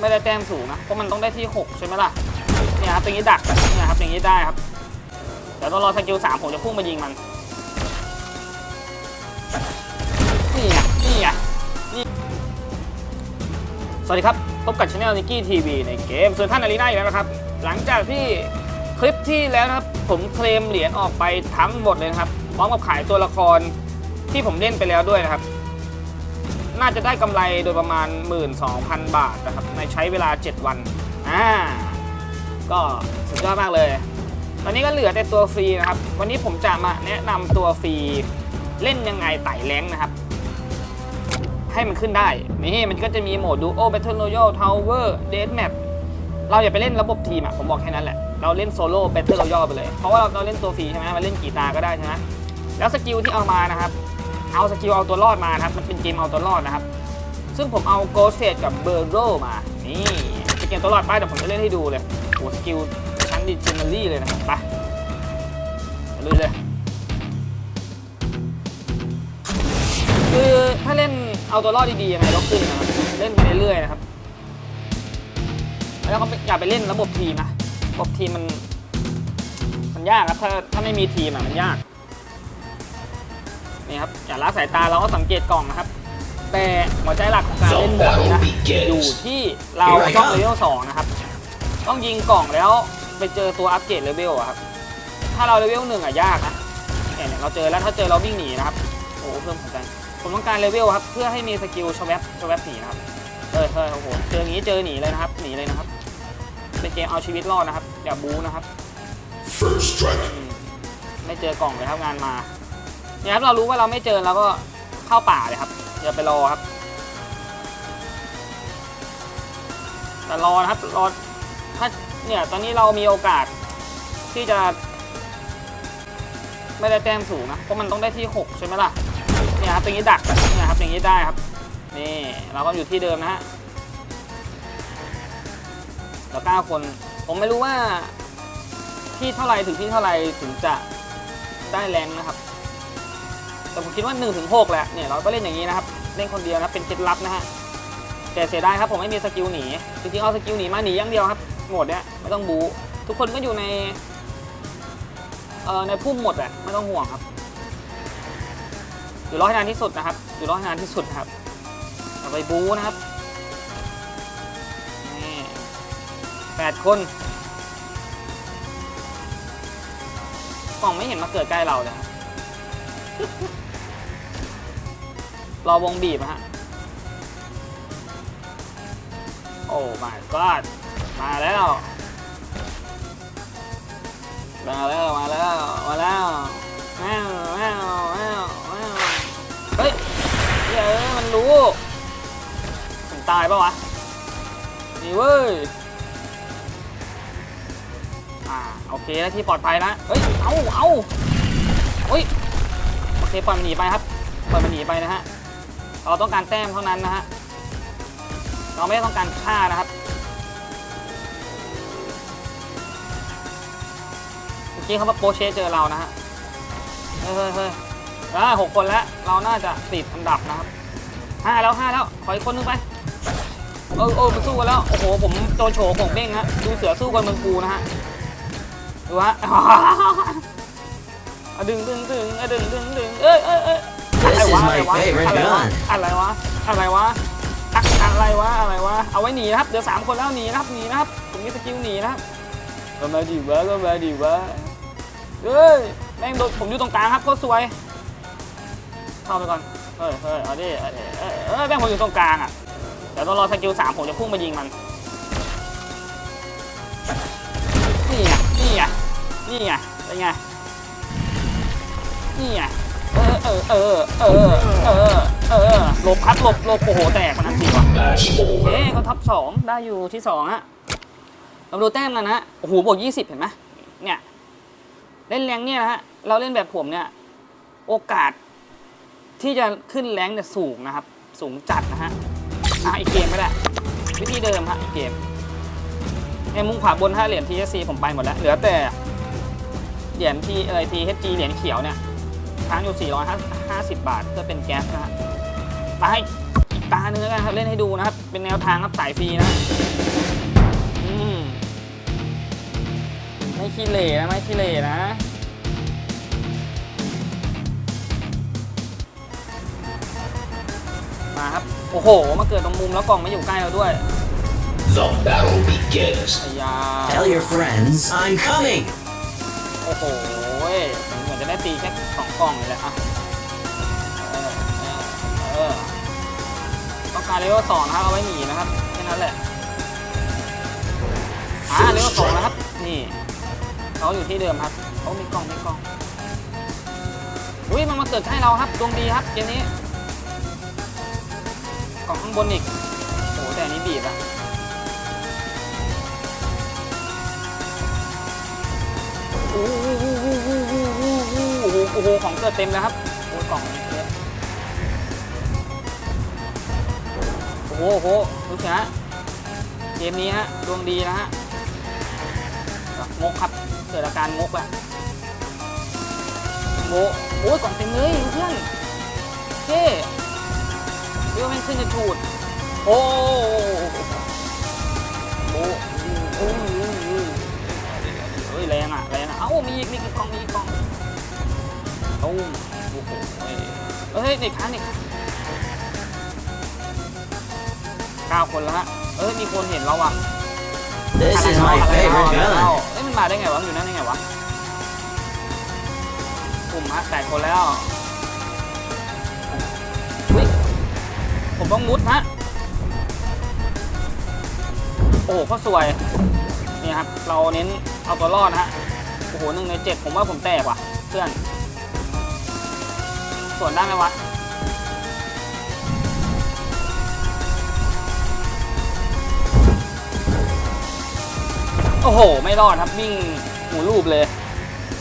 ไม่ได้แต้มสูงนะเพราะมันต้องได้ที่ 6 ใช่ไหมล่ะเนี่ยครับอย่างนี้ดักเนี่ยครับอย่างนี้ได้ครับเดี๋ยวต้องรอสกิลสามผมจะพุ่งมายิงมันนี่ไงนี่ไงนี่สวัสดีครับพบกับช anel นิกกี้ทีวีในเกมส่วนท่านอารีนาอีกแล้วนะครับ หลังจากที่คลิปที่แล้วนะครับ ผมเคลมเหรียญออกไปทั้งหมดเลยนะครับพร้อมกับขายตัวละครที่ผมเล่นไปแล้วด้วยนะครับ น่าจะได้กำไรโดยประมาณ 12,000 บาทนะครับในใช้เวลา 7 วันอ่าก็สุดยอดมากเลย ตอนนี้ก็เหลือแต่ตัวฟรีนะครับ วันนี้ผมจะมาแนะนำตัวฟรีเล่นยังไงไต่แรงนะครับ ให้มันขึ้นได้ นี่มันก็จะมีโหมด Duo Battle Royale Tower Deathmatch เราอย่าไปเล่นระบบทีมอะผมบอกแค่นั้นแหละ เราเล่นโซโล่ Battle Royale ไปเลย เพราะว่าเราเราเล่นตัวฟรีใช่ไหมมาเล่นกี่ตาก็ได้ใช่ไหมแล้วสกิลที่เอามานะครับ เอาสกิลเอาตัวรอดมาครับ มันเป็นเกมเอาตัวรอดนะครับ ซึ่งผมเอา Ghost Stage กับ b u r r o มา นี่เป็นเกมตัวรอดไปเดี๋ยวผมจะเล่นให้ดูเลยโหสกิลชั้นดิจิทัลลี่เลยนะครับไปลุยเลย คือถ้าเล่นเอาตัวรอดดีๆยังไงก็ขึ้นนะครับ เล่นไปเรื่อยๆนะครับ แล้วก็อย่าไปเล่นระบบทีมนะ ระบบทีมมัน มันยากครับ ถ้าถ้าไม่มีทีมอะมันยาก อย่าละสายตาเราก็สังเกตกล่องนะครับ แต่หัวใจหลักของการเล่นแบบนี้นะอยู่ที่เราต้องเลเวลสองนะครับ ต้องยิงกล่องแล้วไปเจอตัวอัปเกรดเลเวลอะครับ ถ้าเราเลเวลหนึ่งอะยากนะเนี่ยเนี่ยเราเจอแล้วถ้าเจอเราวิ่งหนีนะครับโอ้โหเพิ่มหัวใจผมต้องการเลเวลครับ เพื่อให้มีสกิลชวบชวบหนีนะครับเฮ้ยเฮ้ยโอ้โหเจออย่างนี้เจอหนีเลยนะครับหนีเลยนะครับเป็นเกมเอาชีวิตรอดนะครับอย่าบู๊นะครับ First strike. อืมไม่เจอกล่องเลยครับงานมา เนี่ยครับเรารู้ว่าเราไม่เจอเราก็เข้าป่าเลยครับอย่าไปรอครับ แต่รอนะครับรอถ้าเนี่ยตอนนี้เรามีโอกาสที่จะ ไม่ได้แต้มสูงนะเพราะมันต้องได้ที่ 6 ใช่ไหมล่ะเนี่ยครับอย่างนี้ดักเนี่ยครับอย่างนี้ได้ครับนี่เราก็อยู่ที่เดิมนะฮะแล้วเก้าคน ผมไม่รู้ว่าที่เท่าไหร่ถึงที่เท่าไหร่ถึงจะได้แรงนะครับ แต่ผมคิดว่า1นถึงหแหละเนี่ยเราก็เล่นอย่างนี้นะครับ เล่นคนเดียวนะเป็นเคล็ดลับนะฮะแต่เสียดายครับผมไม่มีสกิลหนีจริงๆเอาสกิลหนีมาหนีอย่างเดียวครับโหมดเนี้ยไม่ต้องบูทุกคนก็อยู่ในเอ่อในพุ่มหมดแหละไม่ต้องห่วงครับอยู่รอให้นานที่สุดนะครับอยู่รอให้นานที่สุดครับเอาไปบูนะครับนี่แปดคนกล่องไม่เห็นมาเกิดใกล้เราเลยครับ รอวงบีบอะฮะ โอ้ my god มาแล้ว มาแล้ว มาแล้ว มาแล้วแมวแมวแมวแมวเฮ้ยเฮ้ยเอ้ยมันรู้ผมตายปะวะ นี่เว้ย อ่า โอเคแล้วที่ปลอดภัยนะ เฮ้ย เอาเอาเฮ้ย โอเคปล่อยมันหนีไปครับปล่อยมันหนีไปนะฮะ เราต้องการแต้มเท่านั้นนะฮะ เราไม่ได้ต้องการฆ่านะครับ เมื่อกี้เขามาโปรเชเจอเรานะฮะ เฮ้ยเฮ้ยอ่าหกคนแล้ว เราน่าจะติดอันดับนะครับห้าแล้วห้าแล้ว ขออีกคนนึงไป เออเออมาสู้กันแล้ว โอ้โห ผมโจโฉของเบ้งฮะ ดูเสือสู้กันเมืองกูนะฮะ ดูฮะดึงดึงดึงอะดึงดึงดึงเอ้ยเอ้ยเอ้ย This วะ is อะไร my วะ favorite อะไรวะ gun. อะไรวะ อะไรวะอะอะไรวะ อะไรวะ เอาไว้หนีนะครับ เดี๋ยวสามคนแล้วหนีนะครับ หนีนะครับ ผมมีสกิลหนีนะครับก็มาดิวะก็มาดิวะเฮ้ย แม่งโดนผมอยู่ตรงกลางครับโคตรสวย เข้าไปก่อน เฮ้ยเฮ้ยเอาดิเอาดิเอ้ยเอ้ยแม่งผมอยู่ตรงกลางอะ เดี๋ยวต้องรอสกิลสามผมจะพุ่งมายิงมัน นี่ไง นี่ไง นี่ไง เป็นไง นี่ไง เออเออเออเออเออเออหลบครับหลบหลบโอ้โหแตกมันนั่นสิวะ Match โอ over. เคก็ท็อปสองได้อยู่ที่สองฮะเราดูแต้มกันนะโอ้โหบวกยี่สิบเห็นไหมเนี่ยเล่นแรงเนี่ยนะฮะเราเล่นแบบผมเนี่ยโอกาสที่จะขึ้นแรงเนี่ยสูงนะครับ สูงจัดนะฮะอะอีกเกมไม่ได้วิธีเดิมฮะอีกเกมในมุมขวาบนห้าเหรียญ TSC ผมไปหมดแล้ว เหลือแต่เหรียญที่เอ่ย THG เหรียญเขียวเนี่ย ค้างอยู่ 450 บาทเพื่อเป็นแก๊สนะฮะมาให้อีกตาหนึ่งแล้วกันครับ เล่นให้ดูนะครับ เป็นแนวทางครับสายฟรีนะอืมไม่ขี้เหร่นะ ไม่ขี้เหร่นะมาครับ โอ้โห มาเกิดตรงมุมแล้วกล่องไม่อยู่ใกล้เราด้วย The battle begins. ไอ้ยา Tell your friends I'm coming. โอ้โหเว้ยผมเหมื อนจะได้ตีแค่สองกล่องเลยแหละอะเออเออเออต้องการเลเวลสองนะครับเอาไว้หนีนะครับแค่นั้นแหละอ่าเลเวลสองนะครับ นี่เขาอยู่ที่เดิมครับเขามีกล่องมีกล่องอุ้ยมันมาเกิดใกล้เราครับดวงดีครับเกมนี้กล่องข้างบนอีกโอ้แต่อันนี้บีบอะโอ้ โอ้โห ของเกิดเต็มแล้วครับโอ้ยกล่องนี้เยอะโอ้โหโอ้โหดูสิฮะเกมนี้ฮะ ดวงดีนะฮะงกครับ เกิดอาการงกแล้วโอ้โอ้ยกล่องเต็มเลยเพื่อนเท่เรื่องม่งขึ้นจะถูดโอ้ ตุ้มโอ้โหเฮ้ยเด็กค้านเด็กค้านเก้าคนแล้วฮะเอ้ยมีคนเห็นเราอะ This is my อะไร favorite gun. เอ้ยมันมาได้ไงวะมันอยู่นั่นได้ไงวะกลุ่มฮะแปดคนแล้วอุ๊ยผมต้องมุดฮะโอ้โหเขาสวยนี่ครับเราเน้นเอาตัวรอดนะฮะโอ้โหหนึ่งในเจ็ดผมว่าผมแตกว่ะเพื่อน ส่วนได้ไหมวะโอ้โห ไม่รอดครับวิ่งหมูรูปเลย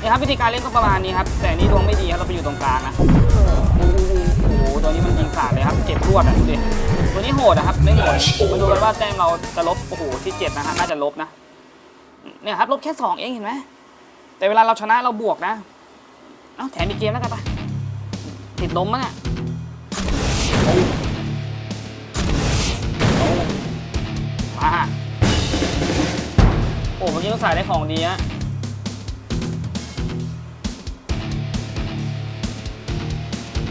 นี่ครับวิธีการเล่นก็ประมาณนี้ครับ แต่นี้ดวงไม่ดีครับเราไปอยู่ตรงกลางนะโอ้โหโอ้โหตัวนี้มันยิงขาดเลยครับเจ็บรวดอะดูดิตัวนี้โหดนะครับไม่โหดมาดูกันว่าแต้มเราจะลบโอ้โหที่เจ็ดนะฮะน่าจะลบนะเนี่ยครับลบแค่สองเองเห็นไหมแต่เวลาเราชนะเราบวกนะ เอาแถมอีกเกมแล้วกันปะ ติดลมมั้งอะโอ้โอ้มาฮะโอ้เมื่อกี้ต้องใส่ได้ของดีฮะ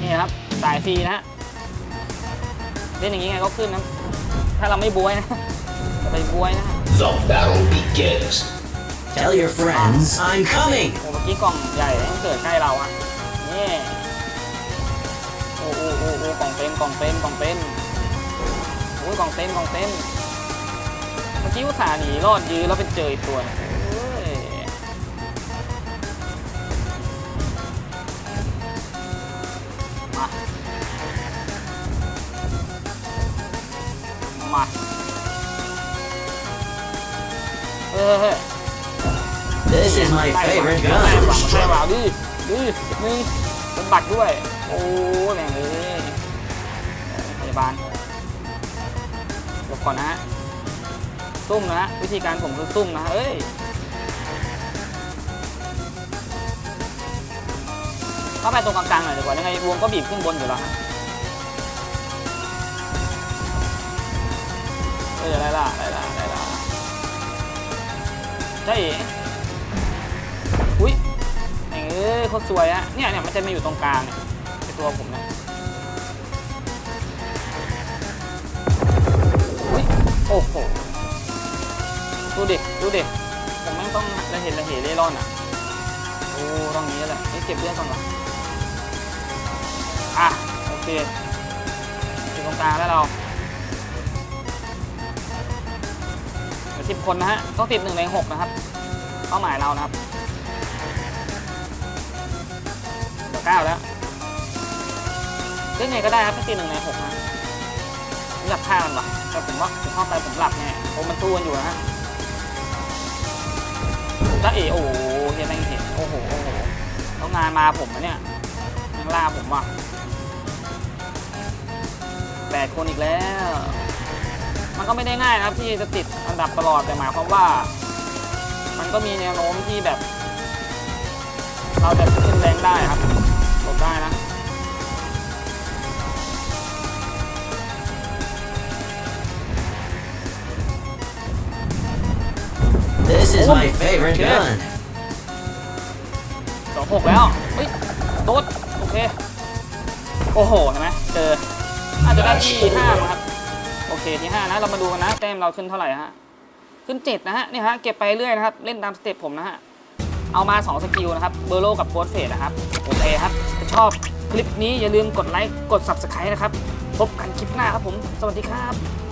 นี่ครับ สายฟรีนะฮะเล่นอย่างนี้ไงก็ขึ้นนะ ถ้าเราไม่บวยนะจะไปบวยนะ The battle begins. Tell your friends I'm coming. โอ้เมื่อกี้กล่องใหญ่ต้องเกิดใกล้เราอะนี่ เต็มกล่องเต็มกล่องเต็มโอ้ยกล่องเต็มกล่องเต็มเมื่อกี้อุตส่าห์หนีรอดยื้อแล้วไปเจออีกตัวหนึ่งโอ้ยมามาเฮ้ยเฮ้ย This is my ใช่ favorite ว่ะใช่ gun. ว่ะใช่ว่ะดิดิหนึ่งเป็นบัตรด้วย โอ้ยแม่งเอ้ยพยา บาลหลบก่อนนะฮะซุ่มนะฮะวิธีการผมคือซุ่มนะฮะเอ้ยเข้าไปตรงกลางๆหน่อยดีกว่ายังไงวงก็บีบขึ้นบนอยู่แล้วเอ้ยอะไรล่ะอะไรล่ะอะไรล่ะใช่อุ้ยแม่งเอ้ยโคตรสวยอะเนี่ยเนี่ยมันจะมาอยู่ตรงกลางเนี่ยตัวผมเนี่ย อ้โห ดูดิ ดูดิผมแม่งต้องระเห็นระเหเร่ร่อนอะ โอ้ต้องนี้แหละนี่เก็บเลือดก่อนวะอะ โอเคอยู่ตรงกลางแล้วเราเหลือสิบคนนะฮะ ต้องติดหนึ่งในหกนะครับ เป้าหมายเรานะครับเหลือเก้าแล้วเล่นไงก็ได้ครับถ้าติดหนึ่งในหกนะอยากฆ่ามันวะ แต่ผมว่าผมเข้าไปผมหลับแน่โอ้มันสู้กันอยู่นะฮะจ้าเอ๋โอ้โหเฮียแม่งเห็นโอ้โหโอ้โหแล้วงานมาผมอะเนี่ยยังล่าผมว่ะแปดคนอีกแล้ว มันก็ไม่ได้ง่ายนะครับที่จะติดอันดับตลอดแต่หมายความว่า มันก็มีแนวโน้มที่แบบ เราจะ is my favorite Yeah. gun. สองหกแล้วเฮ้ยโดดโอเค โอ้โหเห็นไหมเจออาจจะได้ที่ห้ามั้งครับ โอเคที่ห้านะ เรามาดูกันนะ แต้มเราขึ้นเท่าไหร่ฮะ ขึ้นเจ็ดนะฮะ นี่ฮะ เก็บไปเรื่อยนะครับ เล่นตามสเต็ปผมนะฮะ เอามา 2 สกิลนะครับ เบอร์โลกับโค้ดเฟสนะครับ โอเคครับถ้าชอบคลิปนี้อย่าลืมกดไลค์ กด Subscribe นะครับ พบกันคลิปหน้าครับผม สวัสดีครับ